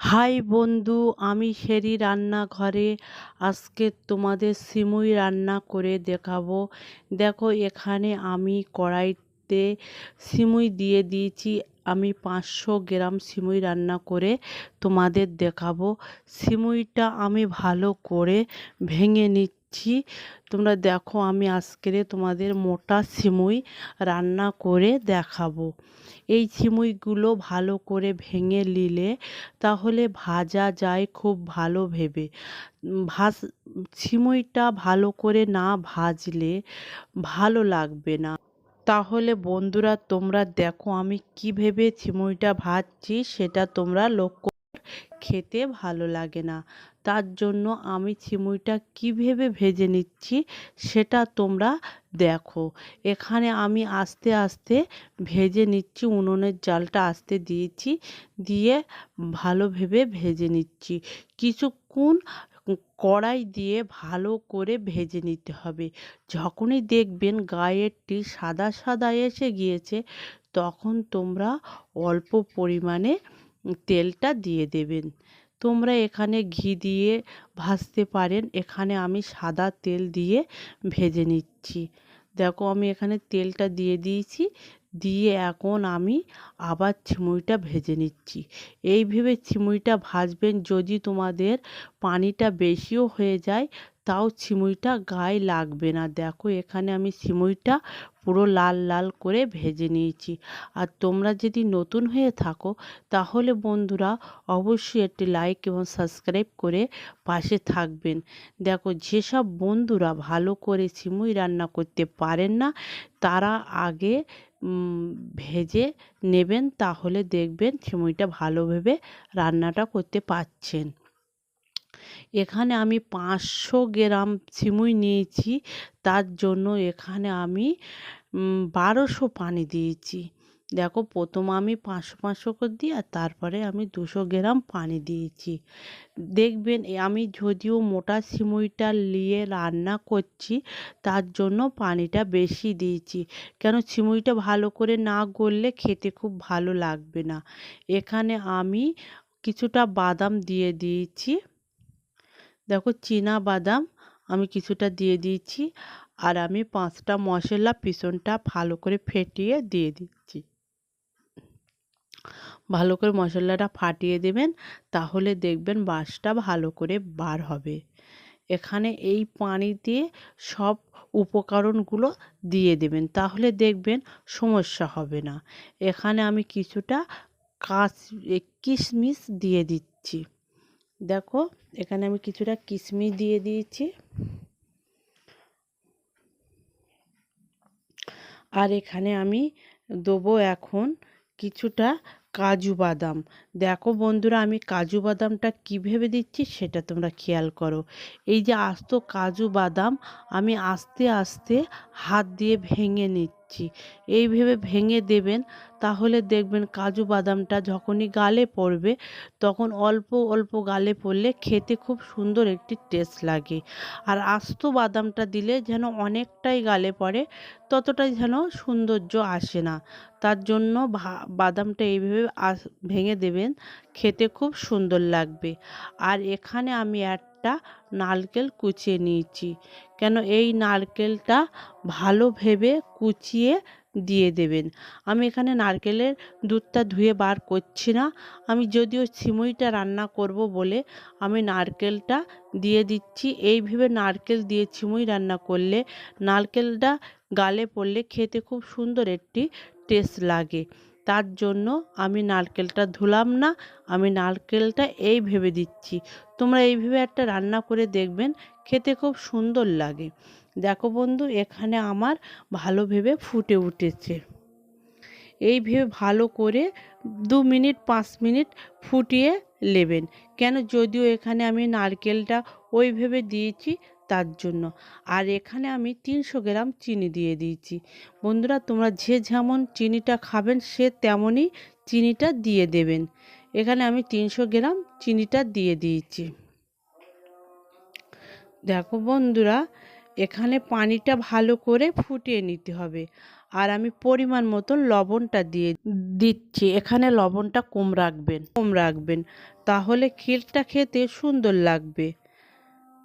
High বন্ধু, আমি শেরি রান্নাঘরে। আজকে তোমাদের সিমুই রান্না করে দেখাবো। দেখো, এখানে আমি কড়াইতে সিমুই দিয়ে দিয়েছি আমি পাঁচশো গ্রাম সিমুই রান্না করে তোমাদের দেখাবো। সিমুইটা আমি ভালো করে ভেঙে নিচ্ছি। তোমরা দেখো আমি আজকের তোমাদের মোটা সিমুই রান্না করে দেখাবো। এই সিমুইগুলো ভালো করে ভেঙে নিলে তাহলে ভাজা যায় খুব ভালো ভেবে। ভাজ, সিমুইটা ভালো করে না ভাজলে ভালো লাগবে না। তাহলে বন্ধুরা তোমরা দেখো আমি কি ভেবে সিমুইটা ভাজছি সেটা তোমরা লক্ষ্য খেতে ভালো লাগে না। তার জন্য আমি সিমুইটা কী ভেবে ভেজে নিচ্ছি সেটা তোমরা দেখো। এখানে আমি আস্তে আস্তে ভেজে নিচ্ছি, উনুনের জালটা আস্তে দিয়েছি, দিয়ে ভালো ভেবে ভেজে নিচ্ছি। কিছুক্ষণ কড়াই দিয়ে ভালো করে ভেজে নিতে হবে। যখনই দেখবেন গায়েরটি সাদা সাদা এসে গিয়েছে, তখন তোমরা অল্প পরিমাণে তেলটা দিয়ে দেবেন। তোমরা এখানে ঘি দিয়ে ভাজতে পারেন। এখানে আমি সাদা তেল দিয়ে ভেজে নিচ্ছি। দেখো আমি এখানে তেলটা দিয়ে দিয়েছি। দিয়ে এখন আমি আবার ছিমুইটা ভেজে নিচ্ছি। এই ভেবে ছিমুইটা ভাজবেন যদি তোমাদের পানিটা বেশিও হয়ে যায়, তাও সিমুইটা গায়ে লাগবে না। দেখো এখানে আমি সিমুইটা পুরো লাল লাল করে ভেজে নিয়েছি। আর তোমরা যদি নতুন হয়ে থাকো, তাহলে বন্ধুরা অবশ্যই একটি লাইক এবং সাবস্ক্রাইব করে পাশে থাকবেন। দেখো যেসব বন্ধুরা ভালো করে সিমুই রান্না করতে পারেন না, তারা আগে ভেজে নেবেন, তাহলে দেখবেন সিমুইটা ভালোভাবে রান্নাটা করতে পারছেন এখানে আমি পাঁচশো গ্রাম সিমুই নিয়েছি, তার জন্য এখানে আমি বারোশো পানি দিয়েছি। দেখো প্রথম আমি পাঁচশো পাঁচশো করে দিই আর তারপরে আমি দুশো গ্রাম পানি দিয়েছি। দেখবেন আমি যদিও মোটা সিমুইটা নিয়ে রান্না করছি, তার জন্য পানিটা বেশি দিয়েছি। কেন সিমুইটা ভালো করে না গললে খেতে খুব ভালো লাগবে না। এখানে আমি কিছুটা বাদাম দিয়ে দিয়েছি। দেখো চীনা বাদাম আমি কিছুটা দিয়ে দিয়েছি। আর আমি পাঁচটা মশলা পিছনটা ভালো করে ফেটিয়ে দিয়ে দিচ্ছি। ভালো করে মশলাটা ফাটিয়ে দেবেন, তাহলে দেখবেন বাসটা ভালো করে বার হবে। এখানে এই পানি দিয়ে সব উপকরণগুলো দিয়ে দেবেন, তাহলে দেখবেন সমস্যা হবে না। এখানে আমি কিছুটা কাশ কিশমিশ দিয়ে দিচ্ছি। দেখো, এখানে আমি কিছুটা কিশমিশ দিয়ে দিয়েছি। আর এখানে আমি দেবো এখন কিছুটা কাজু বাদাম। দেখো বন্ধুরা, আমি কাজু বাদামটা কী ভেবে দিচ্ছি সেটা তোমরা খেয়াল করো। এই যে আস্ত কাজু বাদাম আমি আস্তে আস্তে হাত দিয়ে ভেঙে নিচ্ছি। এই ভেবে ভেঙে দেবেন তাহলে দেখবেন কাজু বাদামটা যখনই গালে পড়বে, তখন অল্প অল্প গালে পড়লে খেতে খুব সুন্দর একটি টেস্ট লাগে। আর আস্ত বাদামটা দিলে যেন অনেকটাই গালে পড়ে, ততটাই যেন সৌন্দর্য আসে না। তার জন্য বাদামটা এইভাবে ভেঙে দেবেন, খেতে খুব সুন্দর লাগবে। আর এখানে আমি একটা নারকেল কুচিয়ে নিয়েছি। কেন এই নারকেলটা ভালো ভেবে কুচিয়ে দিয়ে দেবেন। আমি এখানে নারকেলের দুধটা ধুয়ে বার করছি না। আমি যদিও সিমুইটা রান্না করব বলে আমি নারকেলটা দিয়ে দিচ্ছি। এই ভেবে নারকেল দিয়ে ছিমুই রান্না করলে নারকেলটা গালে পড়লে খেতে খুব সুন্দর একটি টেস্ট লাগে। তার জন্য আমি নারকেলটা ধুলাম না, আমি নারকেলটা এই ভেবে দিচ্ছি। তোমরা এইভাবে একটা রান্না করে দেখবেন, খেতে খুব সুন্দর লাগে। দেখো বন্ধু, এখানে আমার ভালো ভেবে ফুটে উঠেছে। এই ভেবে ভালো করে দু মিনিট, পাঁচ মিনিট ফুটিয়ে নেবেন। কেন? যদিও এখানে আমি নারকেলটা ওই ভেবে দিয়েছি তার জন্য। আর এখানে আমি তিনশো গ্রাম চিনি দিয়ে দিয়েছি। বন্ধুরা, তোমরা যে যেমন চিনিটা খাবেন, সে তেমনই চিনিটা দিয়ে দেবেন। এখানে আমি তিনশো গ্রাম চিনিটা দিয়ে দিয়েছি। দেখো বন্ধুরা, এখানে পানিটা ভালো করে ফুটিয়ে নিতে হবে। আর আমি পরিমাণ মতন লবণটা দিয়ে দিচ্ছি। এখানে লবণটা কম রাখবেন কম রাখবেন। তাহলে ক্ষীরটা খেতে সুন্দর লাগবে।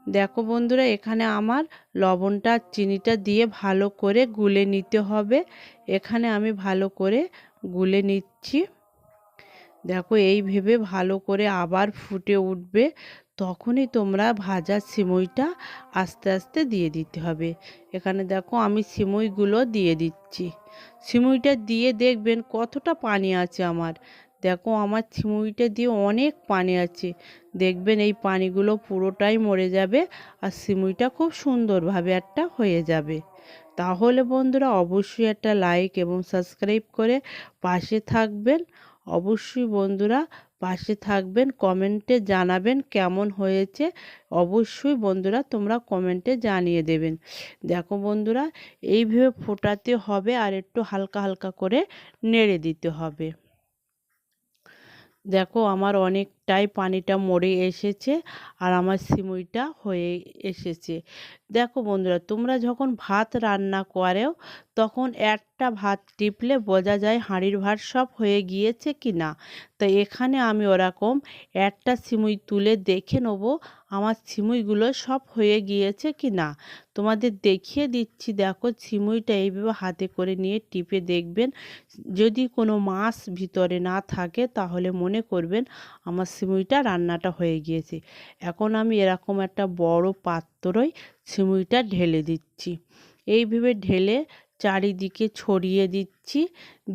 দেখো বন্ধুরা, এখানে আমার লবণটা, চিনিটা দিয়ে ভালো করে গুলে নিতে হবে। এখানে আমি ভালো করে গুলে নিচ্ছি। দেখো, এই ভেবে ভালো করে আবার ফুটে উঠবে। তখনই তোমরা ভাজা সিমইটা আস্তে আস্তে দিয়ে দিতে হবে। এখানে দেখো, আমি সিমইগুলো দিয়ে দিচ্ছি। সিমইটা দিয়ে দেখবেন কতটা পানি আছে আমার। দেখো আমার সিমুইটা দিয়ে অনেক পানি আছে। দেখবেন এই পানিগুলো পুরোটাই মরে যাবে আর সিমুইটা খুব সুন্দরভাবে একটা হয়ে যাবে। তাহলে বন্ধুরা অবশ্যই একটা লাইক এবং সাবস্ক্রাইব করে পাশে থাকবেন। অবশ্যই বন্ধুরা পাশে থাকবেন কমেন্টে জানাবেন কেমন হয়েছে। অবশ্যই বন্ধুরা তোমরা কমেন্টে জানিয়ে দেবেন। দেখো বন্ধুরা, এইভাবে ফোটাতে হবে আর একটু হালকা হালকা করে নেড়ে দিতে হবে। দেখো আমার অনেকটাই পানিটা মরে এসেছে আর আমার সিমুইটা হয়ে এসেছে। দেখো বন্ধুরা, তোমরা যখন ভাত রান্না করেও তখন একটা ভাত টিপলে বোঝা যায় হাঁড়ির ভাত সব হয়ে গিয়েছে কি না। তো এখানে আমি ওরকম একটা সিমুই তুলে দেখে নেব আমার সিমুইগুলো সব হয়ে গিয়েছে কি না। তোমাদের দেখিয়ে দিচ্ছি, দেখো সিমুইটা এইভাবে হাতে করে নিয়ে টিপে দেখবেন। যদি কোনো মাছ ভিতরে না থাকে তাহলে মনে করবেন আমার সিমুইটা রান্নাটা হয়ে গিয়েছে। এখন আমি এরকম একটা বড় পাত্রই সিমুইটা ঢেলে দিচ্ছি। এইভাবে ঢেলে চারিদিকে ছড়িয়ে দিচ্ছি,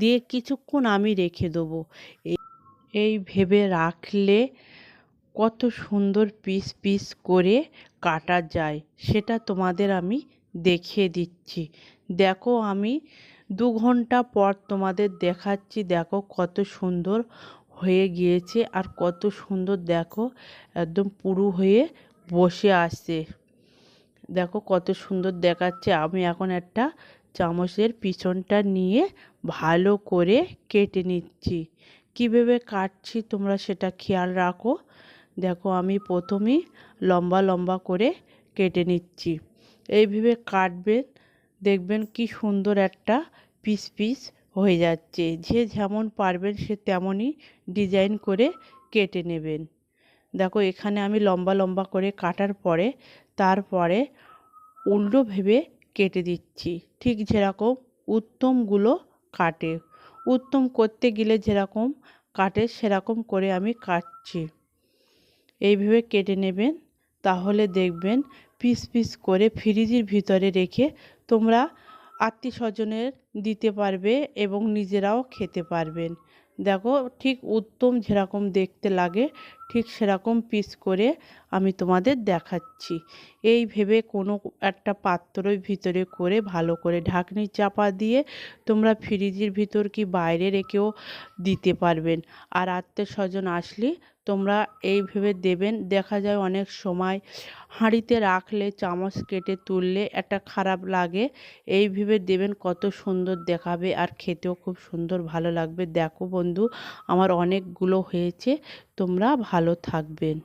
দিয়ে কিছুক্ষণ আমি রেখে দেবো। এই ভেবে রাখলে কত সুন্দর পিস পিস করে কাটা যায়, সেটা তোমাদের আমি দেখিয়ে দিচ্ছি। দেখো আমি দু ঘণ্টা পর তোমাদের দেখাচ্ছি, দেখো কত সুন্দর হয়ে গিয়েছে আর কত সুন্দর দেখো, একদম পুরু হয়ে বসে আসছে। দেখো কত সুন্দর দেখাচ্ছে। আমি এখন একটা চামচের পিছনটা নিয়ে ভালো করে কেটে নিচ্ছি। কীভাবে কাটছি তোমরা সেটা খেয়াল রাখো। দেখো আমি প্রথমেই লম্বা লম্বা করে কেটে নিচ্ছি। এইভাবে কাটবেন, দেখবেন কি সুন্দর একটা পিস পিস হয়ে যাচ্ছে। যে যেমন পারবেন সে তেমনই ডিজাইন করে কেটে নেবেন। দেখো, এখানে আমি লম্বা লম্বা করে কাটার পরে, তারপরে উল্টো ভেবে কেটে দিচ্ছি। ঠিক যেরকম উত্তমগুলো কাটে। উত্তম করতে গেলে যেরকম কাটে, সেরকম করে আমি কাটছি। এইভাবে কেটে নেবেন। তাহলে দেখবেন পিস পিস করে ফ্রিজের ভিতরে রেখে তোমরা আত্মীয় স্বজনের দিতে পারবে এবং নিজেরাও খেতে পারবেন। দেখো, ঠিক উত্তম যেরকম দেখতে লাগে, ঠিক সেরকম পিস করে আমি তোমাদের দেখাচ্ছি। এই ভেবে কোনো একটা পাত্রর ভিতরে করে ভালো করে ঢাকনি চাপা দিয়ে তোমরা ফ্রিজের ভিতর কি বাইরে রেখেও দিতে পারবেন। আর আত্মীয় স্বজন আসলে তোমরা এই ভেবে দেবেন। দেখা যায় অনেক সময় হাঁড়িতে রাখলে, চামচ কেটে তুললে একটা খারাপ লাগে। এই ভেবে দেবেন কত সুন্দর দেখাবে আর খেতেও খুব সুন্দর ভালো লাগবে। দেখো বন্ধু, আমার অনেকগুলো হয়েছে। তোমরা ভালো থাকবেন।